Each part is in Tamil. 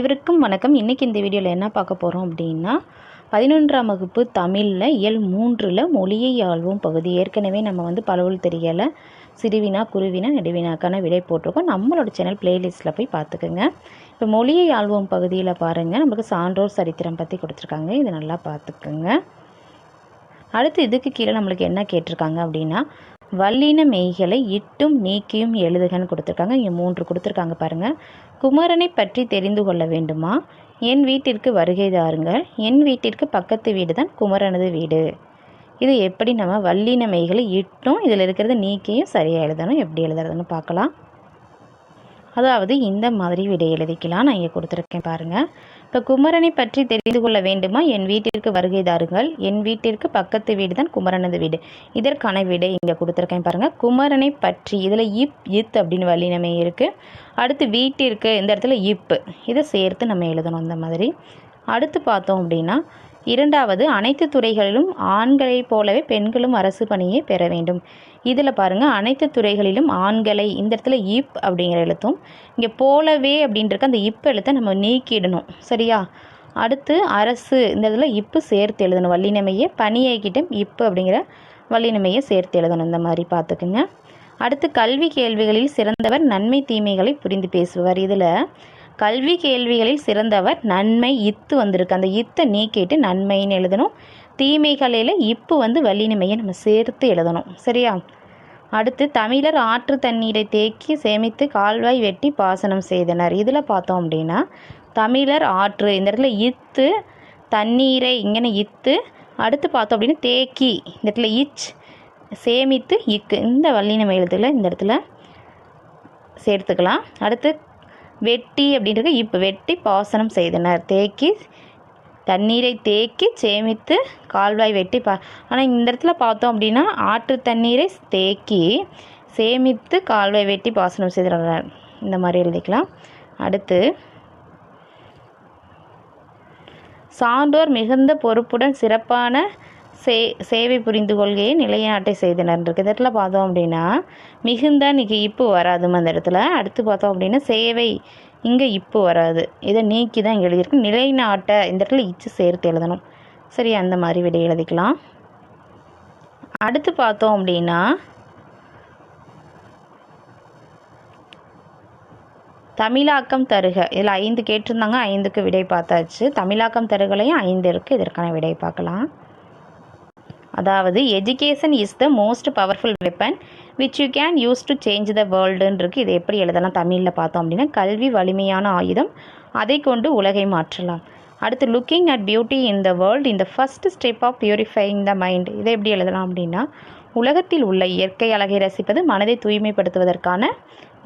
இவருக்கும் வணக்கம். இன்றைக்கி இந்த வீடியோவில் என்ன பார்க்க போகிறோம் அப்படின்னா பதினொன்றாம் வகுப்பு தமிழில் இயல் மூன்றில் மொழியை ஆழ்வும் பகுதி. ஏற்கனவே நம்ம வந்து பலவுள் தெரியலை சிறுவினா குருவினா நெடுவினாக்கான விடை போட்டிருக்கோம். நம்மளோட சேனல் பிளேலிஸ்ட்டில் போய் பார்த்துக்குங்க. இப்போ மொழியை ஆழ்வும் பகுதியில் பாருங்கள் நம்மளுக்கு சான்றோர் சரித்திரம் பற்றி கொடுத்துருக்காங்க. இது நல்லா பார்த்துக்குங்க. அடுத்து இதுக்கு கீழே நம்மளுக்கு என்ன கேட்டிருக்காங்க அப்படின்னா வல்லின மெய்களை இட்டும் நீக்கியும் எழுதுகன்னு கொடுத்துருக்காங்க. இங்கே மூன்று கொடுத்துருக்காங்க பாருங்கள் குமரனை பற்றி தெரிந்து கொள்ள வேண்டுமா? என் வீட்டிற்கு வருகை தாருங்கள் என் வீட்டிற்கு பக்கத்து வீடு தான் குமரனது வீடு. இது எப்படி நம்ம வல்லின மெய்களை இட்டும் இதில் இருக்கிறத நீக்கியும் சரியாக எழுதணும் எப்படி எழுதுறதுன்னு பார்க்கலாம். அதாவது இந்த மாதிரி விடை எழுதிக்கலாம் நான் இங்கே கொடுத்துருக்கேன் பாருங்கள் இப்போ குமரனை பற்றி தெரிந்து கொள்ள வேண்டுமா? என் வீட்டிற்கு வருகை தாருங்கள். என் வீட்டிற்கு பக்கத்து வீடு தான் குமரனது வீடு. இதற்கான விடை இங்கே கொடுத்துருக்கேன் பாருங்கள் குமரனை பற்றி இதில் இப் இத் அப்படின்னு வல்லினமே இருக்குது அடுத்து வீட்டிற்கு இந்த இடத்துல இப்பு இதை சேர்த்து நம்ம எழுதணும் இந்த மாதிரி. அடுத்து பார்த்தோம் அப்படின்னா இரண்டாவது அனைத்து துறைகளிலும் ஆண்களைப் போலவே பெண்களும் அரசு பணியை பெற வேண்டும். இதில் பாருங்கள் அனைத்து துறைகளிலும் ஆண்களை இந்த இடத்துல இப் அப்படிங்கிற எழுத்தும் இங்கே போலவே அப்படின்றக்க அந்த இப் எழுத்தை நம்ம நீக்கிடணும். சரியா? அடுத்து அரசு இந்த இதில் இப்பு சேர்த்து எழுதணும். வள்ளினமையை பணியாக்கிட்டும் இப்பு அப்படிங்கிற வள்ளினமையை சேர்த்து எழுதணும். இந்த மாதிரி பார்த்துக்குங்க. அடுத்து கல்வி கேள்விகளில் சிறந்தவர் நன்மை தீமைகளை புரிந்து பேசுவார் இதில் கல்வி கேள்விகளில் சிறந்தவர் நன்மை இத்து வந்திருக்கு. அந்த இத்தை நீக்கிட்டு நன்மைன்னு எழுதணும். தீமைகளில் இப்பு வந்து வள்ளினிமையை நம்ம சேர்த்து எழுதணும். சரியா? அடுத்து தமிழர் ஆற்று தண்ணீரை தேக்கி சேமித்து கால்வாய் வெட்டி பாசனம் செய்தனர். இதில் பார்த்தோம் அப்படின்னா தமிழர் ஆற்று இந்த இடத்துல இத்து தண்ணீரை இங்கே இத்து அடுத்து பார்த்தோம் அப்படின்னா தேக்கி இந்த இடத்துல இச் சேமித்து இக்கு இந்த வல்லினமை எழுத்துல இந்த இடத்துல சேர்த்துக்கலாம். அடுத்து வெட்டி அப்படின்றது இப்போ வெட்டி பாசனம் செய்தனர். தேக்கி தண்ணீரை தேக்கி சேமித்து கால்வாய் வெட்டி பா ஆனால் இந்த இடத்துல பார்த்தோம் அப்படின்னா ஆற்று தண்ணீரை தேக்கி சேமித்து கால்வாய் வெட்டி பாசனம் செய்தனர். இந்த மாதிரி எழுதிக்கலாம். அடுத்து சான்றோர் மிகுந்த பொறுப்புடன் சிறப்பான சே சேவை புரிந்து கொள்கையை நிலைநாட்டை செய்தனர். இருக்குது இந்த இடத்துல பார்த்தோம் அப்படின்னா மிகுந்த இன்றைக்கி இப்பு வராதுமா அந்த இடத்துல? அடுத்து பார்த்தோம் அப்படின்னா சேவை இங்கே இப்பு வராது. இதை நீக்கி தான் இங்கே எழுதியிருக்கு. நிலைநாட்ட இந்த இடத்துல இச்சு சேர்த்து எழுதணும். சரி அந்த மாதிரி விடை எழுதிக்கலாம். அடுத்து பார்த்தோம் அப்படின்னா தமிழாக்கம் தருக. இதில் ஐந்து கேட்டிருந்தாங்க ஐந்துக்கு விடை பார்த்தாச்சு. தமிழாக்கம் தருகலையும் ஐந்து இருக்குது இதற்கான விடை பார்க்கலாம். அதாவது education is the most powerful weapon which you can use to change the வேர்ல்டுன்னு இருக்குது இது எப்படி எழுதலாம்? தமிழில் பார்த்தோம் அப்படின்னா கல்வி வலிமையான ஆயுதம். அதை கொண்டு உலகை மாற்றலாம். அடுத்து looking at beauty in the world இந்த first step of purifying the mind இதை எப்படி எழுதலாம் அப்படின்னா உலகத்தில் உள்ள இயற்கை அழகை ரசிப்பது மனதை தூய்மைப்படுத்துவதற்கான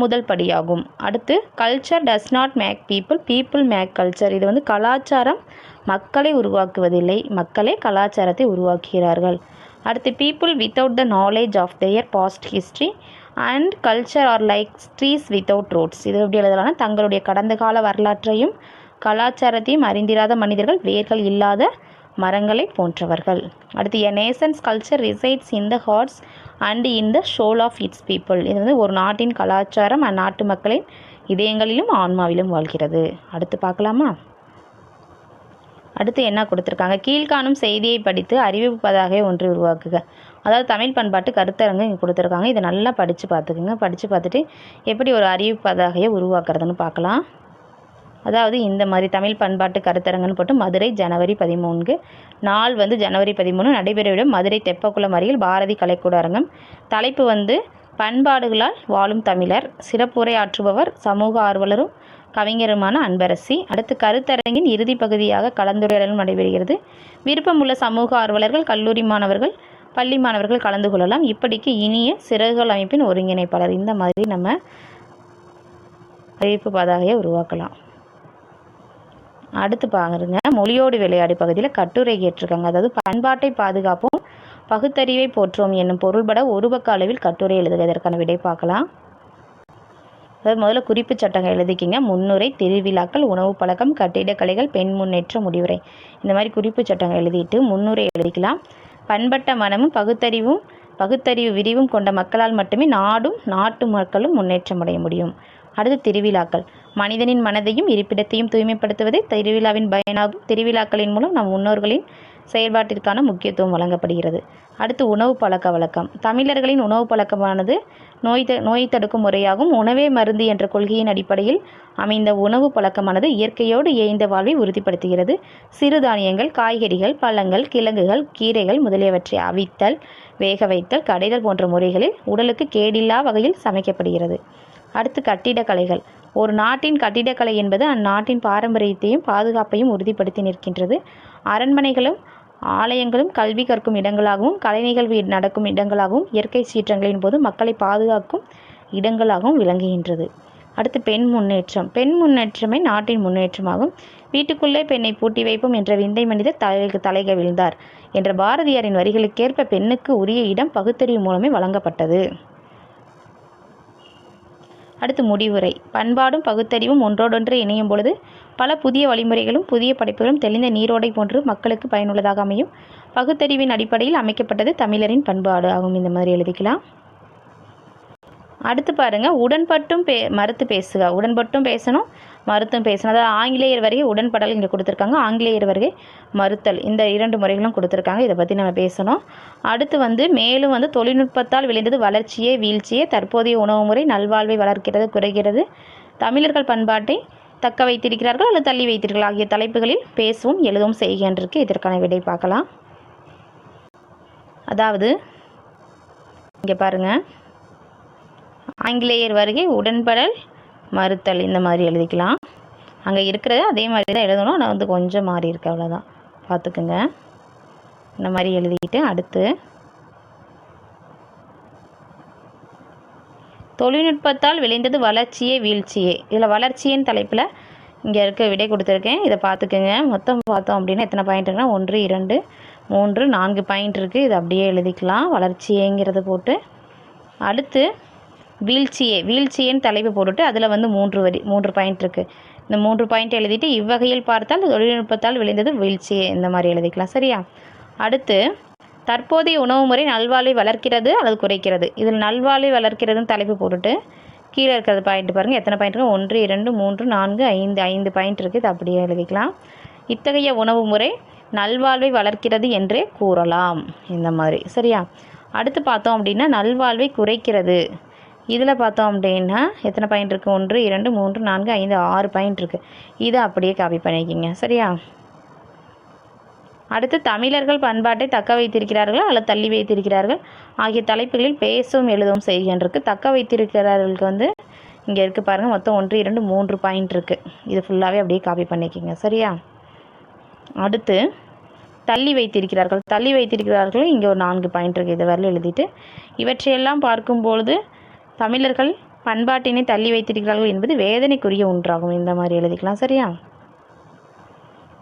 முதல் படியாகும். அடுத்து culture does not make people people make culture இது வந்து கலாச்சாரம் மக்களை உருவாக்குவதில்லை. மக்களே கலாச்சாரத்தை உருவாக்குகிறார்கள். அடுத்து people without the knowledge of their past history and culture are like trees without roots இது எப்படி எழுதலாம்னா தங்களுடைய கடந்த கால வரலாற்றையும் கலாச்சாரத்தையும் அறிந்திராத மனிதர்கள் வேர்கள் இல்லாத மரங்களை போன்றவர்கள். அடுத்து a nation's culture resides in the hearts and in the soul of its people இது வந்து ஒரு நாட்டின் கலாச்சாரம் அந்நாட்டு மக்களின் இதயங்களிலும் ஆன்மாவிலும் வாழ்கிறது. அடுத்து பார்க்கலாமா? அடுத்து என்ன கொடுத்துருக்காங்க? கீழ்காணும் செய்தியை படித்து அறிவிப்பு பதாகை ஒன்று உருவாக்குக. அதாவது தமிழ் பண்பாட்டு கருத்தரங்கு இங்கே கொடுத்துருக்காங்க. இதை நல்லா படித்து பார்த்துக்குங்க. படித்து பார்த்துட்டு எப்படி ஒரு அறிவிப்பு பதாகையை உருவாக்குறதுன்னு பார்க்கலாம். அதாவது இந்த மாதிரி தமிழ் பண்பாட்டு கருத்தரங்குன்னு போட்டு மதுரை ஜனவரி பதிமூணுக்கு நாள் வந்து ஜனவரி பதிமூணு. நடைபெறவிடும் மதுரை தெப்பக்குளம் அருகில் பாரதி கலைக்கூடரங்கம். தலைப்பு வந்து பண்பாடுகளால் வாழும் தமிழர் சிறப்புரை ஆற்றுபவர் சமூக ஆர்வலரும் கவிஞருமான அன்பரசி அடுத்து கருத்தரங்கின் இறுதி பகுதியாக கலந்துரையாடலும் நடைபெறுகிறது. விருப்பமுள்ள சமூக ஆர்வலர்கள் கல்லூரி மாணவர்கள் பள்ளி மாணவர்கள் கலந்து கொள்ளலாம். இப்படிக்கு இனிய சிறகுகள் அமைப்பின் ஒருங்கிணைப்பாளர். இந்த மாதிரி நம்ம அறிவிப்பு பதாகையை உருவாக்கலாம். அடுத்து பாருங்க. மொழியோடு விளையாடு பகுதியில் கட்டுரை கேட்டிருக்காங்க. அதாவது பண்பாட்டை பாதுகாப்போம் பகுத்தறிவை போற்றுவோம் என்னும் பொருள்பட ஒரு பக்க அளவில் கட்டுரை எழுதுக இதற்கான விடை பார்க்கலாம். அதாவது முதல்ல குறிப்பு சட்டங்கள் எழுதிக்கிங்க. முன்னுரை திருவிழாக்கள் உணவு பழக்கம் கட்டிடக்கலைகள் பெண் முன்னேற்ற முடிவுரை. இந்த மாதிரி குறிப்பு சட்டங்கள் எழுதிட்டு முன்னுரை எழுதிக்கலாம். பண்பட்ட மனமும் பகுத்தறிவும் பகுத்தறிவு விரிவும் கொண்ட மக்களால் மட்டுமே நாடும் நாட்டு மக்களும் முன்னேற்றம் அடைய முடியும். அடுத்து திருவிழாக்கள். மனிதனின் மனதையும் இருப்பிடத்தையும் தூய்மைப்படுத்துவதே திருவிழாவின் பயனாகும். திருவிழாக்களின் மூலம் நம் முன்னோர்களின் செயல்பாட்டிற்கான முக்கியத்துவம் வழங்கப்படுகிறது. அடுத்து உணவு பழக்க வழக்கம். தமிழர்களின் உணவு பழக்கமானது நோய் த நோய் தடுக்கும் முறையாகும். உணவே மருந்து என்ற கொள்கையின் அடிப்படையில் அமைந்த உணவு பழக்கமானது இயற்கையோடு இயைந்த வாழ்வை உறுதிப்படுத்துகிறது. சிறுதானியங்கள் காய்கறிகள் பழங்கள் கிழங்குகள் கீரைகள் முதலியவற்றை அவித்தல் வேக வைத்தல் கடைதல் போன்ற முறைகளில் உடலுக்கு கேடில்லா வகையில் சமைக்கப்படுகிறது. அடுத்து கட்டிடக்கலைகள். ஒரு நாட்டின் கட்டிடக்கலை என்பது அந்நாட்டின் பாரம்பரியத்தையும் பாதுகாப்பையும் உறுதிப்படுத்தி நிற்கின்றது. அரண்மனைகளும் ஆலயங்களும் கல்வி கற்கும் இடங்களாகவும் கலை நிகழ்வு நடக்கும் இடங்களாகவும் இயற்கை சீற்றங்களின் போது மக்களை பாதுகாக்கும் இடங்களாகவும் விளங்குகின்றது. அடுத்து பெண் முன்னேற்றம். பெண் முன்னேற்றமே நாட்டின் முன்னேற்றமாகும். வீட்டுக்குள்ளே பெண்ணை பூட்டி வைப்போம் என்ற விந்தை மனிதர் தலைக்கு தலைக விழுந்தார் என்ற பாரதியாரின் வரிகளுக்கேற்ப பெண்ணுக்கு உரிய இடம் பகுத்தறிவு மூலமே வழங்கப்பட்டது. அடுத்து முடிவுரை. பண்பாடும் பகுத்தறிவும் ஒன்றோடொன்று இணையும் பொழுது பல புதிய வழிமுறைகளும் புதிய படைப்புகளும் தெளிந்த நீரோடை போன்று மக்களுக்கு பயனுள்ளதாக அமையும். பகுத்தறிவின் அடிப்படையில் அமைக்கப்பட்டது தமிழரின் பண்பாடு ஆகும். இந்த மாதிரி எழுதிக்கலாம். அடுத்து பாருங்க. உடன்பட்டும் பே மறுத்து பேசுக. உடன்பட்டும் பேசணும் மறுத்தும் பேசணும். அதாவது ஆங்கிலேயர் வருகை உடன்படல் இங்கே கொடுத்துருக்காங்க. ஆங்கிலேயர் வருகை மறுத்தல். இந்த இரண்டு முறைகளும் கொடுத்துருக்காங்க. இதை பற்றி நம்ம பேசணும். அடுத்து வந்து மேலும் வந்து தொழில்நுட்பத்தால் விளைந்தது வளர்ச்சியே வீழ்ச்சியே தற்போதைய உணவு முறை நல்வாழ்வை வளர்க்கிறது குறைகிறது. தமிழர்கள் பண்பாட்டை தக்க வைத்திருக்கிறார்கள் அல்லது தள்ளி வைத்திருக்கிறார்கள்? ஆகிய தலைப்புகளில் பேசவும் எழுதவும் செய்கின்றிருக்கு இதற்கான விடை பார்க்கலாம். அதாவது இங்கே பாருங்கள் ஆங்கிலேயர் வருகை உடன்படல் மறுத்தல் இந்த மாதிரி எழுதிக்கலாம். அங்கே இருக்கிறத அதே மாதிரி தான் எழுதணும். நான் வந்து கொஞ்சம் மாறி இருக்கு அவ்வளோதான் பார்த்துக்குங்க. இந்த மாதிரி எழுதிக்கிட்டு அடுத்து தொழில்நுட்பத்தால் விளைந்தது வளர்ச்சியே வீழ்ச்சியே. இதில் வளர்ச்சியின் தலைப்பில் இங்கே இருக்க விடை கொடுத்துருக்கேன். இதை பார்த்துக்குங்க. மொத்தம் பார்த்தோம் அப்படின்னா எத்தனை பாயிண்ட் இருக்குன்னா ஒன்று இரண்டு மூன்று நான்கு பாயிண்ட் இருக்குது இதை அப்படியே எழுதிக்கலாம். வளர்ச்சியேங்கிறத போட்டு. அடுத்து வீழ்ச்சியே. வீழ்ச்சியின் தலைப்பு போட்டுட்டு அதில் வந்து மூன்று வரி மூன்று பாயிண்ட் இருக்குது இந்த மூன்று பாயிண்ட் எழுதிட்டு இவ்வகையில் பார்த்தால் தொழில்நுட்பத்தால் விளைந்தது வீழ்ச்சியே. இந்த மாதிரி எழுதிக்கலாம். சரியா? அடுத்து தற்போதைய உணவு முறை நல்வாழ்வை வளர்க்கிறது அல்லது குறைக்கிறது? இதில் நல்வாழ்வை வளர்க்கிறதுன்னு தலைப்பு போட்டுட்டு கீழே இருக்கிறது பாயிண்ட் பாருங்கள் எத்தனை பாயிண்ட் இருக்குது ஒன்று இரண்டு மூன்று நான்கு ஐந்து. ஐந்து பாயிண்ட் இருக்குது இது அப்படியே எழுதிக்கலாம். இத்தகைய உணவு முறை நல்வாழ்வை வளர்க்கிறது என்றே கூறலாம். இந்த மாதிரி. சரியா? அடுத்து பார்த்தோம் அப்படின்னா நல்வாழ்வை குறைக்கிறது. இதில் பார்த்தோம் அப்படின்னா எத்தனை பாயிண்ட் இருக்குது ஒன்று இரண்டு மூன்று நான்கு ஐந்து ஆறு பாயிண்ட் இருக்குது இதை அப்படியே காப்பி பண்ணிக்கிங்க. சரியா? அடுத்து தமிழர்கள் பண்பாட்டை தக்க வைத்திருக்கிறார்கள் அல்லது தள்ளி வைத்திருக்கிறார்கள்? ஆகிய தலைப்புகளில் பேசவும் எழுதவும் செய்கின்றிருக்கு தக்க வைத்திருக்கிறார்களுக்கு வந்து இங்கே இருக்குது பாருங்கள் மொத்தம் ஒன்று இரண்டு மூன்று பாயிண்ட் இருக்குது இது ஃபுல்லாகவே அப்படியே காப்பி பண்ணிக்கிங்க. சரியா? அடுத்து தள்ளி வைத்திருக்கிறார்கள். தள்ளி வைத்திருக்கிறார்கள். இங்கே ஒரு நான்கு பாயிண்ட் இருக்குது இதை வரல எழுதிட்டு. இவற்றையெல்லாம் பார்க்கும்பொழுது தமிழர்கள் பண்பாட்டினை தள்ளி வைத்திருக்கிறார்கள் என்பது வேதனைக்குரிய ஒன்றாகும். இந்த மாதிரி எழுதிக்கலாம். சரியா?